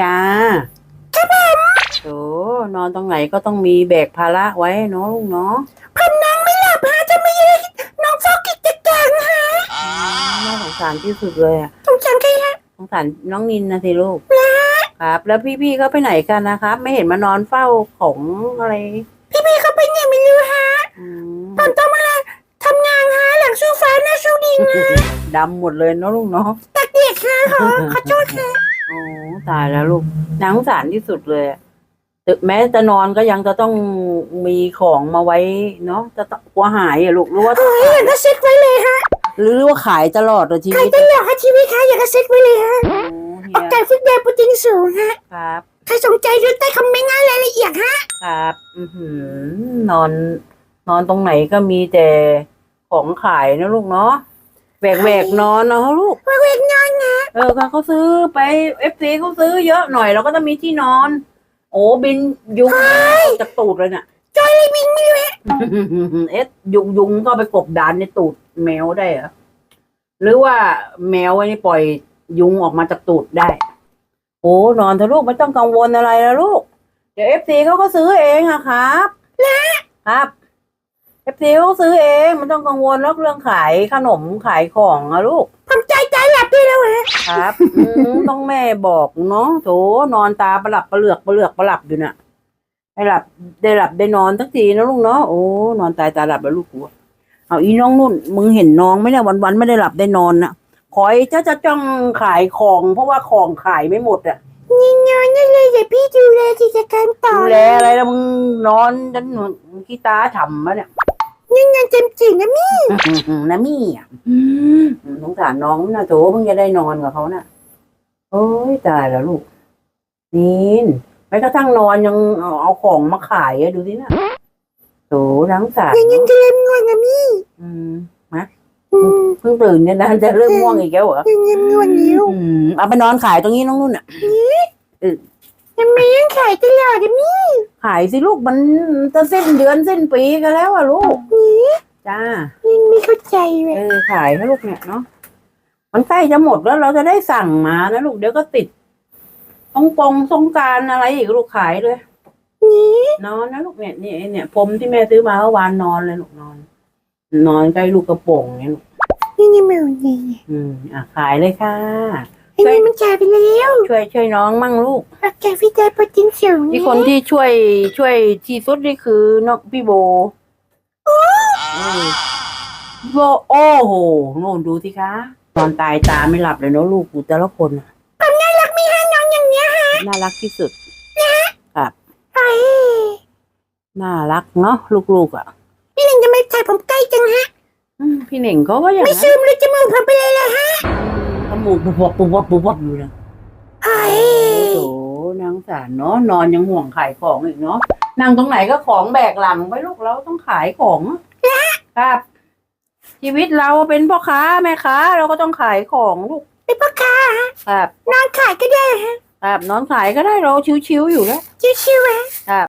จ้าครับผมโอ้นอนตรงไหนก็ต้องมีแบกภาระไว้เนาะลูกเนาะพันนางไม่หลับฮะจะไม่ให้น้องเฝ้ากิจการฮะอืมน่าสงสารที่สุดเลยอะสงสารใครฮะสงสารน้องนินนะสิลูกครับ แล้วพี่ๆเขาไปไหนกันนะครับ ไม่เห็นมานอนเฝ้าของอะไร พี่พี่เขาไปไหนไม่รู้ฮะอืมตอนต้องมาทำงานฮะหลังสู้ฟ้าหน้าสู้ดินฮะดำหมดเลยเนาะลูกเนาะตักเด็กฮะขอขอโทษฮะ โอ้ตายแล้วลูกน่าสงสารที่สุดเลยอะถึงแม้จะนอนก็ยังจะต้องมีของมาไว้เนาะจะต้องกลัวหายอะลูกหรือว่าโอ้ยอยากจะเซ็ตไว้เลยฮะหรือว่าขายตลอดเลยชีใครวิตจะอยากให้ชีวิตฮะอยากจะเซ็ตไว้เลยฮะโอ้เฮีออกยจากฟิตเนสโปรตีนสูงฮะครับใครสนใจดูใต้คอมเมนต์งานรายละเอียดฮะครับอือหือนอน นอนตรงไหนก็มีแต่ของขายนะลูกเนาะ แหวกแหวกๆนอนเนาะลูกว่าเวกงานฮะเออเขาเขาซื้อไปเอฟซีเขาซื้อเยอะหน่อยเราก็ต้องมีที่นอน โอ้บินยุงออกจากตูดเลยเนี่ยจอยเลยวิ่งไม่รู้ฮะเอ๊ะยุงยุงก็ไปกบดานในตูดแมวได้เหรอหรือว่าแมวไอ้นี่ปล่อยยุงออกมาจากตูดได้โอ้นอนเถอะลูกไม่ต้องกังวลอะไรแล้วลูก เดี๋ยวเอฟซีเขาก็ซื้อเองอะครับครับ เอฟซีเขาก็ซื้อเองไม่ต้องกังวลแล้วเรื่องขายขนมขายของอะลูกผมใจใจหลับได้แล้วฮะครับอืมต้องแม่บอกเนาะโถนอนตาประหลับประเหลือกประเหลือกประหลับอยู่น่ะได้หลับได้หลับได้นอนทักทีนะลูกเนาะโอ้นอนตายตาหลับแล้วลูกกูเอาอีน้องนุ่น มึงเห็นน้องไหมเนี่ยวันวันๆไม่ได้หลับได้นอนน่ะคอยจะจะจ้องขายของ เพราะว่าของขายไม่หมดอะยิงงานนั่นเลยเดี๋ยวพี่ดูแลกิจการต่อดูแลอะไรแล้วมึงนอนจนขี้ตาฉ่ำมะเนี่ย ยิงงานเต็มจริงนะมี่นะมี่อะสงสารน้องนะโถเพิ่งจะได้นอนกับเขาน่ะ โอ้ยตายแล้วลูกนินแม้กระทั่งนอนยังเอาเอาของมาขายอะดูสิน่ะโถนังสารยังยังจะเล่นง่วงนะมี่อืมมาอืมเพิ่งตื่นเนี่ยนะจะเริ่มง่วงอีกแล้วเหรอยังยังง่วงอยู่อืมเอาไปนอนขายตรงนี้น้องนุ่นอะ ยังไม่ยังขายตลอดนะมี่ขายสิลูกมันจะสิ้นเดือนสิ้นปีกันแล้วอะลูกจ้ายังไม่เข้าใจเลเอยอขายให้ลูกเนี่ยเนาะมันใกล้จะหมดแล้วเราจะได้สั่งมานะลูกเดี๋ยวก็ติดต้องปงสงกรารอะไรอีกลูกขายเลยนี่นอนนะลูกเนี่ยเนี่ยเนี่ยผมที่แม่ซื้อมาเมื่อวานนอนเลยลูกนอน นอนใกล้ลูกกระโปรงเนี่ยลูกนี่นี่ไม่เอาไงอืมอะขายเลยค่ะ ไอ้นี่มันจ่ายไปแล้วช่วยช่วยน้องมั่งลูกออกจากฟิตเนสโปรตีนสูงที่คนที่ช่วยช่วยที่สุดนี่คือน้องพี่โบเออพี่โบโอ้โหโน่นดูสิคะนอนตายตาไม่หลับเลยเนอะลูกกูแต่ละคนน่ะน่ารักมีให้น้องอย่างเนี้ยฮะน่ารักที่สุดไอ้น่ารักเนาะลูกๆอะพี่หนึ่งจะไม่ถ่ายผมใกล้จังฮะอืมพี่เหน่งเขาก็อย่างไม่นั้นซึมเลยจมูกผมไปเลยละฮะจ มูกปุบวับปุบวับปุบวับอยู่นะไอ้โอ้โหนางสารเนาะนอนยังห่วงขายของอีกเนาะนั่งตรงไหนก็ของแบกหลังไปลูกเราต้องขายของครับ ชีวิตเราเป็นพ่อค้าแม่ค้า เราก็ต้องขายของลูกเป็นพ่อค้าฮะครับนอนขายก็ได้ฮะครับนอนขายก็ได้เราชิวๆอยู่แล้วชิวๆฮะครับ